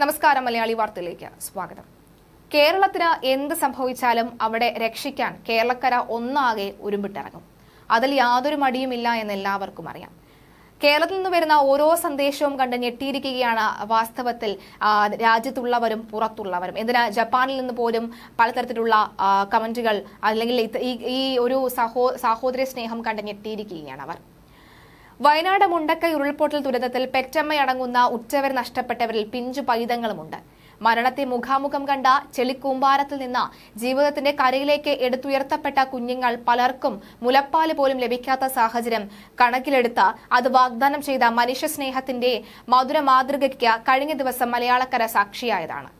നമസ്കാരം മലയാളി വാർത്തയിലേക്ക് സ്വാഗതം. കേരളത്തിന് എന്ത് സംഭവിച്ചാലും അവിടെ രക്ഷിക്കാൻ കേരളക്കര ഒന്നാകെ ഉരുമ്പിട്ടിറങ്ങും. അതിൽ യാതൊരു മടിയുമില്ല എന്ന് എല്ലാവർക്കും അറിയാം. കേരളത്തിൽ നിന്ന് വരുന്ന ഓരോ സന്ദേശവും കണ്ട് ഞെട്ടിയിരിക്കുകയാണ് വാസ്തവത്തിൽ രാജ്യത്തുള്ളവരും പുറത്തുള്ളവരും. എന്തിനാ ജപ്പാനിൽ നിന്ന് പോലും പലതരത്തിലുള്ള കമന്റുകൾ അല്ലെങ്കിൽ ഈ- ഒരു സഹോ സഹോദര സ്നേഹം കണ്ട് ഞെട്ടിയിരിക്കുകയാണ് അവർ. വയനാട് മുണ്ടക്കൈ ഉരുൾപൊട്ടൽ ദുരന്തത്തിൽ പെറ്റമ്മയടങ്ങുന്ന ഉച്ചവർ നഷ്ടപ്പെട്ടവരിൽ പിഞ്ചു പൈതങ്ങളുമുണ്ട്. മരണത്തെ മുഖാമുഖം കണ്ട ചെളിക്കൂമ്പാരത്തിൽ നിന്ന് ജീവിതത്തിന്റെ കരയിലേക്ക് എടുത്തുയർത്തപ്പെട്ട കുഞ്ഞുങ്ങൾ പലർക്കും മുലപ്പാൽ പോലും ലഭിക്കാത്ത സാഹചര്യം കണക്കിലെടുത്ത് അത് വാഗ്ദാനം ചെയ്ത മനുഷ്യസ്നേഹത്തിന്റെ മധുര മാതൃകയ്ക്ക് കഴിഞ്ഞ ദിവസം മലയാളക്കര സാക്ഷിയായതാണ്.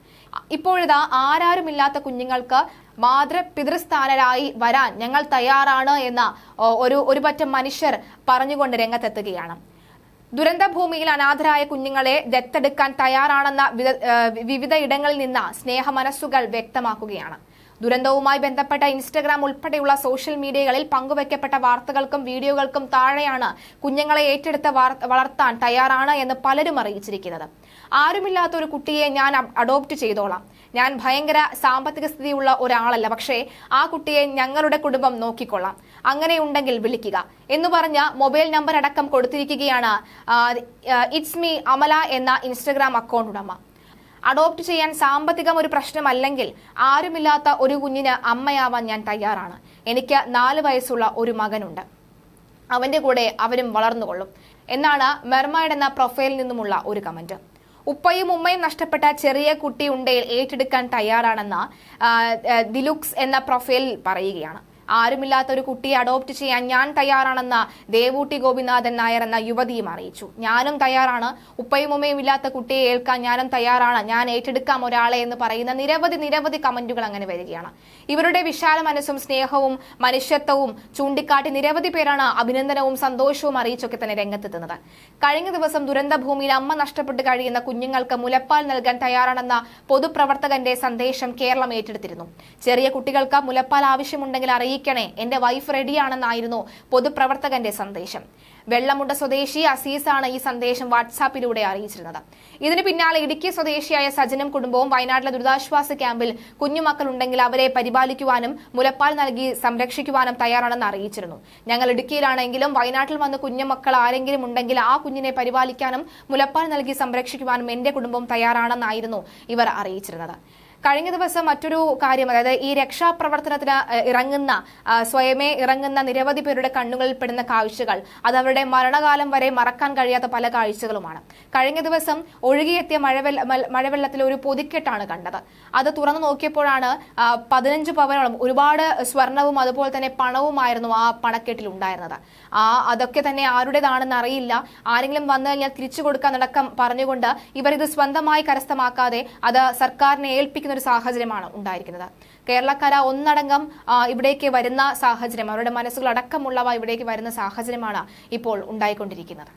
ഇപ്പോഴിതാ ആരാരുമില്ലാത്ത കുഞ്ഞുങ്ങൾക്ക് മാതൃപിതൃസ്ഥാനരായി വരാൻ ഞങ്ങൾ തയ്യാറാണ് എന്ന ഒരു ഒരു പറ്റം മനുഷ്യർ പറഞ്ഞുകൊണ്ട് രംഗത്തെത്തുകയാണ്. ദുരന്ത ഭൂമിയിൽ അനാഥരായ കുഞ്ഞുങ്ങളെ ദത്തെടുക്കാൻ തയ്യാറാണെന്ന വിവിധ ഇടങ്ങളിൽ നിന്ന് സ്നേഹമനസ്സുകൾ വ്യക്തമാക്കുകയാണ്. ദുരന്തവുമായി ബന്ധപ്പെട്ട ഇൻസ്റ്റഗ്രാം ഉൾപ്പെടെയുള്ള സോഷ്യൽ മീഡിയകളിൽ പങ്കുവയ്ക്കപ്പെട്ട വാർത്തകൾക്കും വീഡിയോകൾക്കും താഴെയാണ് കുഞ്ഞുങ്ങളെ ഏറ്റെടുത്ത് വളർത്താൻ തയ്യാറാണ് എന്ന് പലരും അറിയിച്ചിരിക്കുന്നത്. ആരുമില്ലാത്ത ഒരു കുട്ടിയെ ഞാൻ അഡോപ്റ്റ് ചെയ്തോളാം. ഞാൻ ഭയങ്കര സാമ്പത്തിക സ്ഥിതിയുള്ള ഒരാളല്ല. പക്ഷേ ആ കുട്ടിയെ ഞങ്ങളുടെ കുടുംബം നോക്കിക്കൊള്ളാം. അങ്ങനെയുണ്ടെങ്കിൽ വിളിക്കുക. എന്ന് പറഞ്ഞ മൊബൈൽ നമ്പർ അടക്കം കൊടുത്തിരിക്കുകയാണ് ഇറ്റ്സ് മീ അമല എന്ന ഇൻസ്റ്റഗ്രാം അക്കൗണ്ട് ഉടമ. അഡോപ്റ്റ് ചെയ്യാൻ സാമ്പത്തികം ഒരു പ്രശ്നമല്ലെങ്കിൽ ആരുമില്ലാത്ത ഒരു കുഞ്ഞിന് അമ്മയാവാൻ ഞാൻ തയ്യാറാണ്. എനിക്ക് നാല് വയസ്സുള്ള ഒരു മകനുണ്ട്. അവന്റെ കൂടെ അവരും വളർന്നുകൊള്ളും. എന്നാണ് മെർമൈഡ് എന്ന പ്രൊഫൈലിൽ നിന്നുമുള്ള ഒരു കമന്റ്. ഉപ്പയും ഉമ്മയും നഷ്ടപ്പെട്ട ചെറിയ കുട്ടി ഉണ്ടയിൽ ഏറ്റെടുക്കാൻ തയ്യാറാണെന്ന് ദിലുക്സ് എന്ന പ്രൊഫൈലിൽ പറയുകയാണ്. ആരുമില്ലാത്ത ഒരു കുട്ടിയെ അഡോപ്റ്റ് ചെയ്യാൻ ഞാൻ തയ്യാറാണെന്ന് ദേവൂട്ടി ഗോപിനാഥൻ നായർ എന്ന യുവതിയും അറിയിച്ചു. ഞാനും തയ്യാറാണ്. ഉപ്പയും ഉമ്മയും ഇല്ലാത്ത കുട്ടിയെ ഏൽക്കാൻ ഞാനും തയ്യാറാണ്. ഞാൻ ഏറ്റെടുക്കാം ഒരാളെ എന്ന് പറയുന്ന നിരവധി നിരവധി കമന്റുകൾ അങ്ങനെ വരികയാണ്. ഇവരുടെ വിശാല മനസ്സും സ്നേഹവും മനുഷ്യത്വവും ചൂണ്ടിക്കാട്ടി നിരവധി പേരാണ് അഭിനന്ദനവും സന്തോഷവും അറിയിച്ചൊക്കെ തന്നെ രംഗത്തെത്തുന്നത്. കഴിഞ്ഞ ദിവസം ദുരന്ത ഭൂമിയിൽ അമ്മ നഷ്ടപ്പെട്ട് കഴിയുന്ന കുഞ്ഞുങ്ങൾക്ക് മുലപ്പാൽ നൽകാൻ തയ്യാറാണെന്ന പൊതുപ്രവർത്തകന്റെ സന്ദേശം കേരളം ഏറ്റെടുത്തിരുന്നു. ചെറിയ കുട്ടികൾക്ക് മുലപ്പാൽ ആവശ്യമുണ്ടെങ്കിൽ അറിയിക്കണേ. എന്റെ വൈഫ് റെഡിയാണെന്നായിരുന്നു പൊതുപ്രവർത്തകന്റെ സന്ദേശം. വെള്ളമുണ്ട സ്വദേശി അസീസാണ് ഈ സന്ദേശം വാട്സാപ്പിലൂടെ അറിയിച്ചിരുന്നത്. ഇതിന് പിന്നാലെ ഇടുക്കി സ്വദേശിയായ സജനം കുടുംബവും വയനാട്ടിലെ ദുരിതാശ്വാസ ക്യാമ്പിൽ കുഞ്ഞുമക്കളുണ്ടെങ്കിൽ അവരെ പരിപാലിക്കുവാനും മുലപ്പാൽ നൽകി സംരക്ഷിക്കുവാനും തയ്യാറാണെന്ന് അറിയിച്ചിരുന്നു. ഞങ്ങൾ ഇടുക്കിയിലാണെങ്കിലും വയനാട്ടിൽ വന്ന് കുഞ്ഞുമക്കൾ ആരെങ്കിലും ഉണ്ടെങ്കിൽ ആ കുഞ്ഞിനെ പരിപാലിക്കാനും മുലപ്പാൽ നൽകി സംരക്ഷിക്കുവാനും എന്റെ കുടുംബം തയ്യാറാണെന്നായിരുന്നു ഇവർ അറിയിച്ചിരുന്നത്. കഴിഞ്ഞ ദിവസം മറ്റൊരു കാര്യം അതായത് ഈ രക്ഷാപ്രവർത്തനത്തിന് ഇറങ്ങുന്ന സ്വയമേ ഇറങ്ങുന്ന നിരവധി പേരുടെ കണ്ണുകളിൽ പെടുന്ന കാഴ്ചകൾ അത് അവരുടെ മരണകാലം വരെ മറക്കാൻ കഴിയാത്ത പല കാഴ്ചകളുമാണ്. കഴിഞ്ഞ ദിവസം ഒഴുകിയെത്തിയ മഴവെള്ള മഴവെള്ളത്തിൽ ഒരു പൊതിക്കെട്ടാണ് കണ്ടത്. അത് തുറന്നു നോക്കിയപ്പോഴാണ് പതിനഞ്ച് പവനോളം ഒരുപാട് സ്വർണവും അതുപോലെ തന്നെ പണവുമായിരുന്നു ആ പണക്കെട്ടിൽ ഉണ്ടായിരുന്നത്. ആ അതൊക്കെ തന്നെ ആരുടേതാണെന്ന് അറിയില്ല. ആരെങ്കിലും വന്നു കഴിഞ്ഞാൽ തിരിച്ചു കൊടുക്കാനടക്കം പറഞ്ഞുകൊണ്ട് ഇവർ ഇത് സ്വന്തമായി കരസ്ഥമാക്കാതെ അത് സർക്കാരിനെ ഏൽപ്പിക്കുന്ന ഒരു സാഹചര്യമാണ് ഉണ്ടായിരിക്കുന്നത്. കേരളക്കര ഒന്നടങ്കം ഇവിടേക്ക് വരുന്ന സാഹചര്യം അവരുടെ മനസ്സുകൾ അടക്കമുള്ളവ ഇവിടേക്ക് വരുന്ന സാഹചര്യമാണ് ഇപ്പോൾ ഉണ്ടായിക്കൊണ്ടിരിക്കുന്നത്.